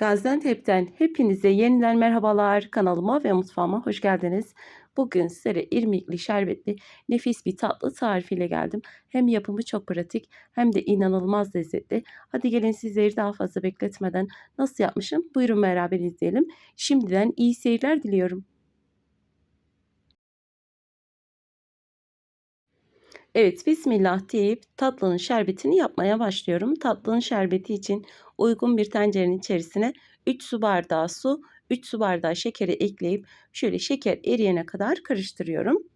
Gaziantep'ten hepinize yeniden merhabalar. Kanalıma ve mutfağıma hoş geldiniz. Bugün sizlere irmikli şerbetli nefis bir tatlı tarifiyle geldim. Hem yapımı çok pratik hem de inanılmaz lezzetli. Hadi gelin sizleri daha fazla bekletmeden nasıl yapmışım buyurun beraber izleyelim. Şimdiden iyi seyirler diliyorum. Evet, bismillah deyip tatlının şerbetini yapmaya başlıyorum. Tatlının şerbeti için uygun bir tencerenin içerisine 3 su bardağı su, 3 su bardağı şekeri ekleyip şöyle şeker eriyene kadar karıştırıyorum.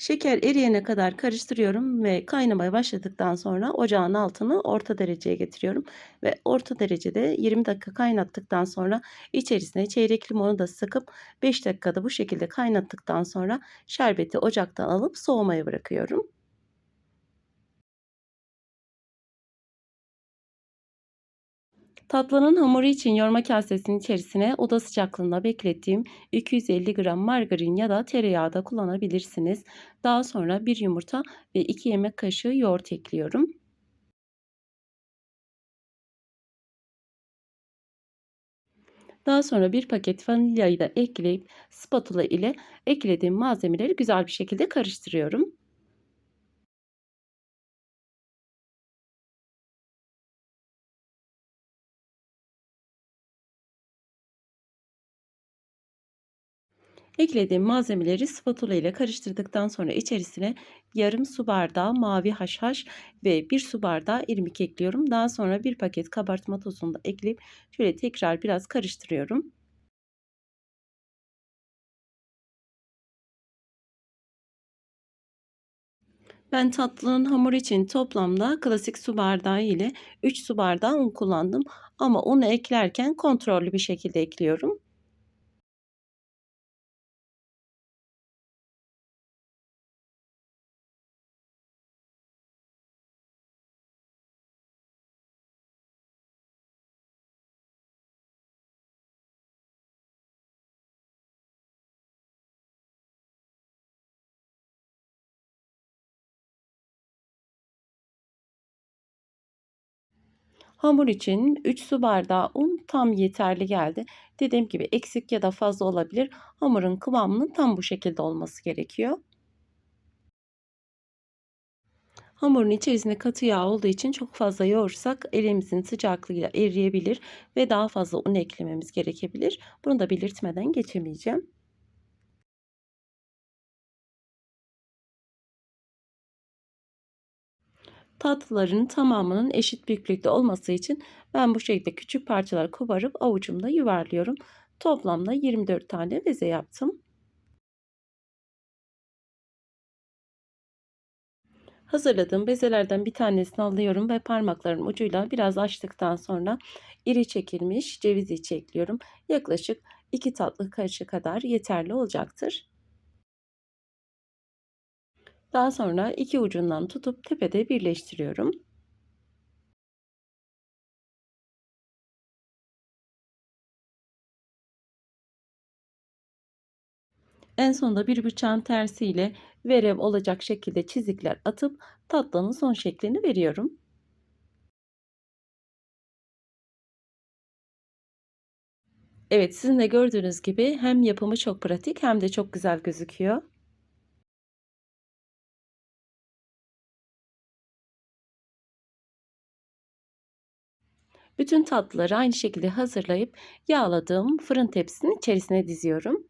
Şeker eriyene kadar karıştırıyorum ve kaynamaya başladıktan sonra ocağın altını orta dereceye getiriyorum. Ve orta derecede 20 dakika kaynattıktan sonra içerisine çeyrek limonu da sıkıp 5 dakikada bu şekilde kaynattıktan sonra şerbeti ocaktan alıp soğumaya bırakıyorum. Tatlının hamuru için yoğurma kasesinin içerisine oda sıcaklığında beklettiğim 250 gram margarin ya da tereyağı da kullanabilirsiniz. Daha sonra bir yumurta ve 2 yemek kaşığı yoğurt ekliyorum. Daha sonra bir paket vanilyayı da ekleyip spatula ile eklediğim malzemeleri güzel bir şekilde karıştırıyorum. Eklediğim malzemeleri spatula ile karıştırdıktan sonra içerisine yarım su bardağı mavi haşhaş ve bir su bardağı irmik ekliyorum. Daha sonra bir paket kabartma tozunu da ekleyip şöyle tekrar biraz karıştırıyorum. Ben tatlının hamuru için toplamda klasik su bardağı ile 3 su bardağı un kullandım. Ama unu eklerken kontrollü bir şekilde ekliyorum. Hamur için 3 su bardağı un tam yeterli geldi. Dediğim gibi eksik ya da fazla olabilir. Hamurun kıvamının tam bu şekilde olması gerekiyor. Hamurun içerisinde katı yağ olduğu için çok fazla yoğursak elimizin sıcaklığıyla eriyebilir ve daha fazla un eklememiz gerekebilir. Bunu da belirtmeden geçemeyeceğim. Tatlıların tamamının eşit büyüklükte olması için ben bu şekilde küçük parçalar koparıp avucumda yuvarlıyorum. Toplamda 24 tane beze yaptım. Hazırladığım bezelerden bir tanesini alıyorum ve parmaklarım ucuyla biraz açtıktan sonra iri çekilmiş ceviz içi ekliyorum. Yaklaşık 2 tatlı kaşığı kadar yeterli olacaktır. Daha sonra iki ucundan tutup tepede birleştiriyorum. En sonunda bir bıçağın tersiyle verev olacak şekilde çizikler atıp tatlının son şeklini veriyorum. Evet sizin de gördüğünüz gibi hem yapımı çok pratik hem de çok güzel gözüküyor. Bütün tatlıları aynı şekilde hazırlayıp yağladığım fırın tepsisinin içerisine diziyorum.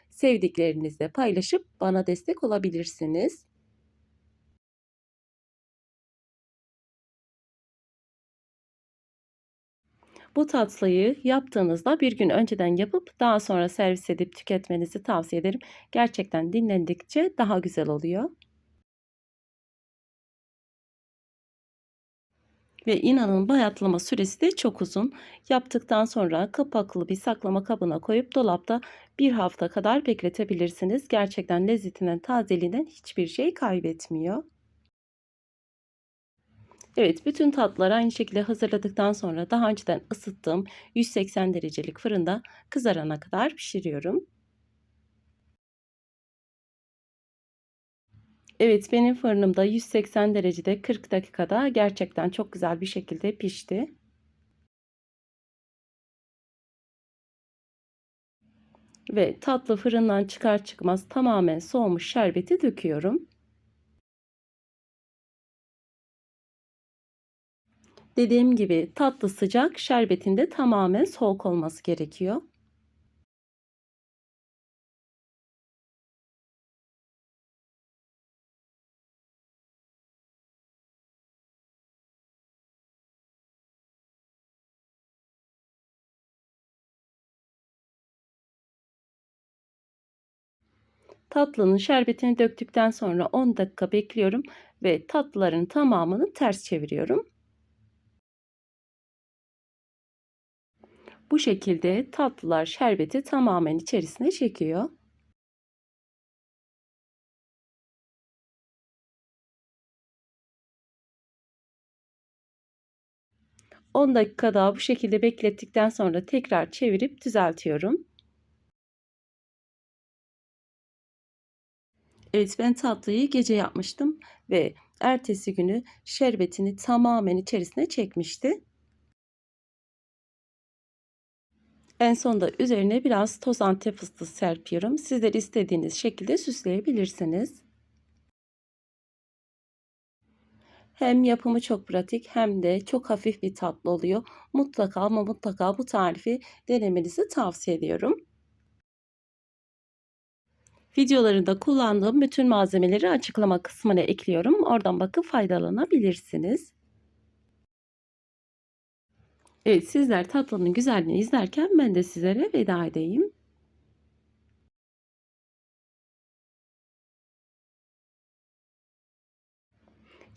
sevdiklerinizle paylaşıp bana destek olabilirsiniz. Bu tatlıyı yaptığınızda bir gün önceden yapıp daha sonra servis edip tüketmenizi tavsiye ederim. Gerçekten dinlendikçe daha güzel oluyor. Ve inanın bayatlama süresi de çok uzun. Yaptıktan sonra kapaklı bir saklama kabına koyup dolapta bir hafta kadar bekletebilirsiniz. Gerçekten lezzetinden, tazeliğinden hiçbir şey kaybetmiyor. Evet, bütün tatlıları aynı şekilde hazırladıktan sonra daha önceden ısıttığım 180 derecelik fırında kızarana kadar pişiriyorum. Evet, benim fırınımda 180 derecede 40 dakikada gerçekten çok güzel bir şekilde pişti. Ve tatlı fırından çıkar çıkmaz tamamen soğumuş şerbeti döküyorum. Dediğim gibi tatlı sıcak, şerbetin de tamamen soğuk olması gerekiyor. Tatlının şerbetini döktükten sonra 10 dakika bekliyorum ve tatlıların tamamını ters çeviriyorum. Bu şekilde tatlılar şerbeti tamamen içerisine çekiyor. On dakika daha bu şekilde beklettikten sonra tekrar çevirip düzeltiyorum. Evet ben tatlıyı gece yapmıştım ve ertesi günü şerbetini tamamen içerisine çekmişti. En sonda üzerine biraz toz antep fıstığı serpiyorum. Sizler istediğiniz şekilde süsleyebilirsiniz. Hem yapımı çok pratik hem de çok hafif bir tatlı oluyor. Mutlaka ama mutlaka bu tarifi denemenizi tavsiye ediyorum. Videolarında kullandığım bütün malzemeleri açıklama kısmına ekliyorum. Oradan bakıp faydalanabilirsiniz. Evet sizler tatlının güzelliğini izlerken ben de sizlere veda edeyim.